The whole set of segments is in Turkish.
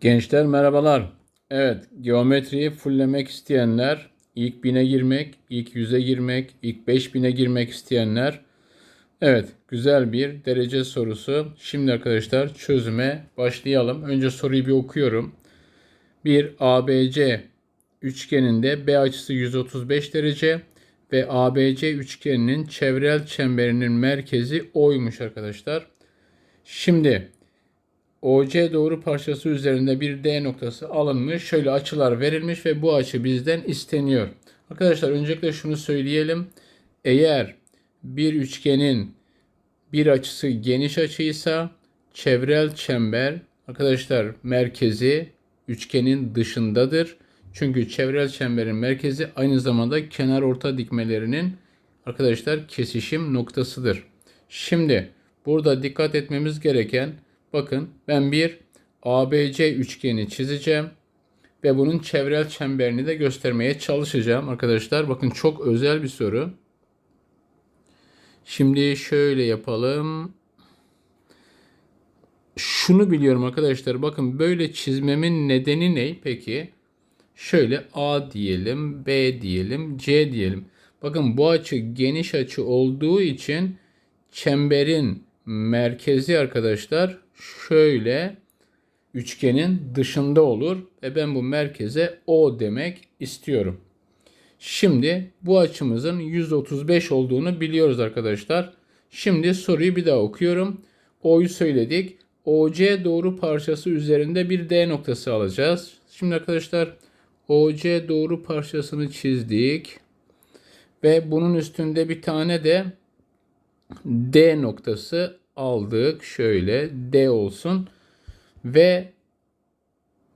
Gençler merhabalar. Evet, geometriyi fulllemek isteyenler, ilk bine girmek, ilk yüze girmek, ilk beş bine girmek isteyenler. Evet, güzel bir derece sorusu. Şimdi arkadaşlar çözüme başlayalım. Önce soruyu bir okuyorum. Bir ABC üçgeninde B açısı 135 derece ve ABC üçgeninin çevrel çemberinin merkezi O'ymuş arkadaşlar. Şimdi OC doğru parçası üzerinde bir D noktası alınmış. Şöyle açılar verilmiş ve bu açı bizden isteniyor. Arkadaşlar öncelikle şunu söyleyelim. Eğer bir üçgenin bir açısı geniş açıysa çevrel çember arkadaşlar merkezi üçgenin dışındadır. Çünkü çevrel çemberin merkezi aynı zamanda kenar orta dikmelerinin arkadaşlar kesişim noktasıdır. Şimdi burada dikkat etmemiz gereken bakın ben bir ABC üçgeni çizeceğim ve bunun çevrel çemberini de göstermeye çalışacağım arkadaşlar. Bakın çok özel bir soru. Şimdi şöyle yapalım. Şunu biliyorum arkadaşlar. Bakın böyle çizmemin nedeni ne peki? Şöyle A diyelim, B diyelim, C diyelim. Bakın bu açı geniş açı olduğu için çemberin merkezi arkadaşlar şöyle üçgenin dışında olur ve ben bu merkeze O demek istiyorum. Şimdi bu açımızın 135 olduğunu biliyoruz arkadaşlar. Şimdi soruyu bir daha okuyorum. O'yu söyledik. OC doğru parçası üzerinde bir D noktası alacağız. Şimdi arkadaşlar OC doğru parçasını çizdik. Ve bunun üstünde bir tane de D noktası aldık. Şöyle D olsun. Ve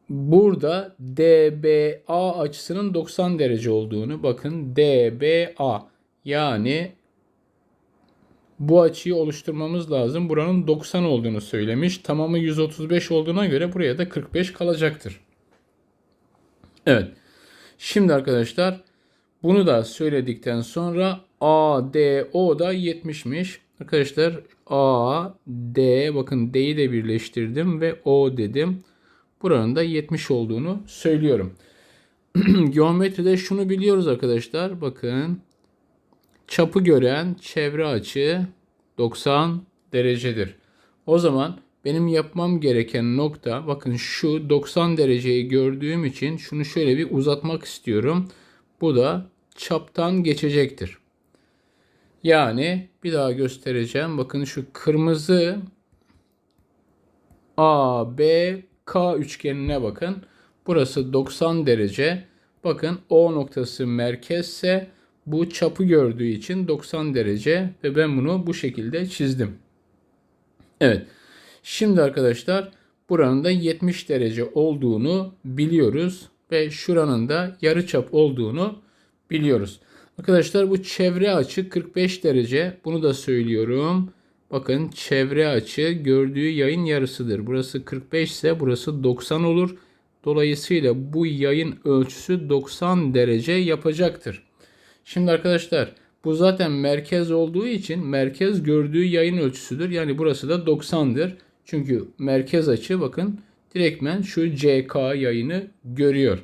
burada DBA açısının 90 derece olduğunu bakın DBA yani bu açıyı oluşturmamız lazım. Buranın 90 olduğunu söylemiş. Tamamı 135 olduğuna göre buraya da 45 kalacaktır. Evet. Şimdi arkadaşlar bunu da söyledikten sonra ADO da 70'miş. Arkadaşlar A, D bakın D'yi de birleştirdim ve O dedim. Buranın da 70 olduğunu söylüyorum. Geometride şunu biliyoruz arkadaşlar. Bakın çapı gören çevre açı 90 derecedir. O zaman benim yapmam gereken nokta bakın şu 90 dereceyi gördüğüm için şunu şöyle bir uzatmak istiyorum. Bu da çaptan geçecektir. Yani bir daha göstereceğim. Bakın şu kırmızı A, B, K üçgenine bakın. Burası 90 derece. Bakın O noktası merkezse bu çapı gördüğü için 90 derece ve ben bunu bu şekilde çizdim. Evet. Şimdi arkadaşlar buranın da 70 derece olduğunu biliyoruz ve şuranın da yarı çap olduğunu biliyoruz. Arkadaşlar bu çevre açı 45 derece. Bunu da söylüyorum. Bakın çevre açı gördüğü yayın yarısıdır. Burası 45 ise burası 90 olur. Dolayısıyla bu yayın ölçüsü 90 derece yapacaktır. Şimdi arkadaşlar bu zaten merkez olduğu için merkez gördüğü yayın ölçüsüdür. Yani burası da 90'dır. Çünkü merkez açı bakın direktmen şu CK yayını görüyor.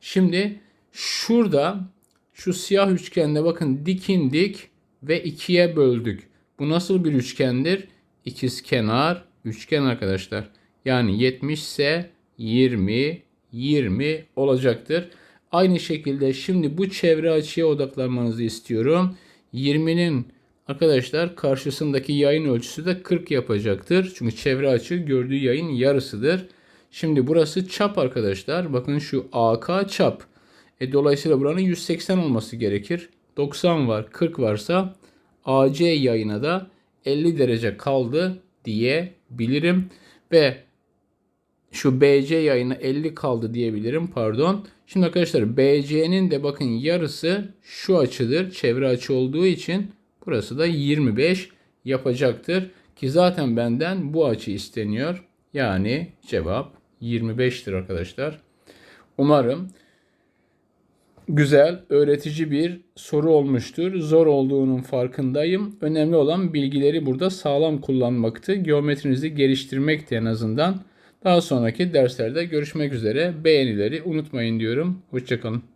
Şimdi şurada şu siyah üçgende bakın dikindik ve ikiye böldük. Bu nasıl bir üçgendir? İkiz kenar üçgen arkadaşlar. Yani 70 ise 20 20 olacaktır. Aynı şekilde şimdi bu çevre açıya odaklanmanızı istiyorum. 20'nin arkadaşlar karşısındaki yayın ölçüsü de 40 yapacaktır. Çünkü çevre açı gördüğü yayın yarısıdır. Şimdi burası çap arkadaşlar. Bakın şu AK çap. E, dolayısıyla buranın 180 olması gerekir. 90 var, 40 varsa AC yayına da 50 derece kaldı diyebilirim. Ve şu BC yayına 50 kaldı diyebilirim pardon. Şimdi arkadaşlar BC'nin de bakın yarısı şu açıdır. Çevre açı olduğu için burası da 25 yapacaktır. Ki zaten benden bu açı isteniyor. Yani cevap 25'tir arkadaşlar. Umarım güzel, öğretici bir soru olmuştur. Zor olduğunun farkındayım. Önemli olan bilgileri burada sağlam kullanmaktı. Geometrinizi geliştirmekti en azından. Daha sonraki derslerde görüşmek üzere. Beğenileri unutmayın diyorum. Hoşçakalın.